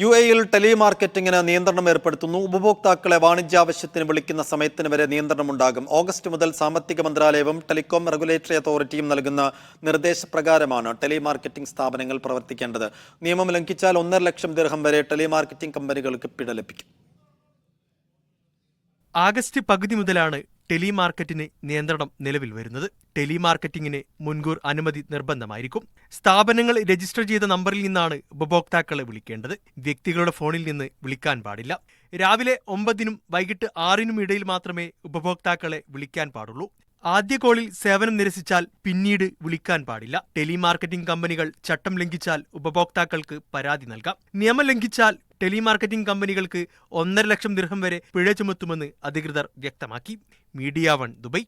U എയിൽ ടെലിമാർക്കറ്റിംഗിന് നിയന്ത്രണം ഏർപ്പെടുത്തുന്നു. ഉപഭോക്താക്കളെ വാണിജ്യാവശ്യത്തിന് വിളിക്കുന്ന സമയത്തിന് വരെ നിയന്ത്രണമുണ്ടാകും. ഓഗസ്റ്റ് മുതൽ സാമ്പത്തിക മന്ത്രാലയവും ടെലികോം റെഗുലേറ്ററി അതോറിറ്റിയും നൽകുന്ന നിർദ്ദേശപ്രകാരമാണ് ടെലിമാർക്കറ്റിംഗ് സ്ഥാപനങ്ങൾ പ്രവർത്തിക്കേണ്ടത്. നിയമം ലംഘിച്ചാൽ ഒന്നര ലക്ഷം ദീർഘം വരെ ടെലിമാർക്കറ്റിംഗ് കമ്പനികൾക്ക് പിഴ ലഭിക്കും. ആഗസ്റ്റ് പകുതി മുതലാണ് ടെലിമാർക്കറ്റിന് നിയന്ത്രണം നിലവിൽ വരുന്നത്. ടെലിമാർക്കറ്റിംഗിന് മുൻകൂർ അനുമതി നിർബന്ധമായിരിക്കും. സ്ഥാപനങ്ങൾ രജിസ്റ്റർ ചെയ്ത നമ്പറിൽ നിന്നാണ് ഉപഭോക്താക്കളെ വിളിക്കേണ്ടത്. വ്യക്തികളുടെ ഫോണിൽ നിന്ന് വിളിക്കാൻ പാടില്ല. രാവിലെ ഒമ്പതിനും വൈകിട്ട് ആറിനും ഇടയിൽ മാത്രമേ ഉപഭോക്താക്കളെ വിളിക്കാൻ പാടുള്ളൂ. ആദ്യ കോളിൽ സേവനം നിരസിച്ചാൽ പിന്നീട് വിളിക്കാൻ പാടില്ല. ടെലിമാർക്കറ്റിംഗ് കമ്പനികൾ ചട്ടം ലംഘിച്ചാൽ ഉപഭോക്താക്കൾക്ക് പരാതി നൽകാം. നിയമം ലംഘിച്ചാൽ ടെലിമാർക്കറ്റിംഗ് കമ്പനികൾക്ക് ഒന്നര ലക്ഷം ദിർഹം വരെ പിഴ ചുമത്തുമെന്ന് അധികൃതർ വ്യക്തമാക്കി. Media one Dubai.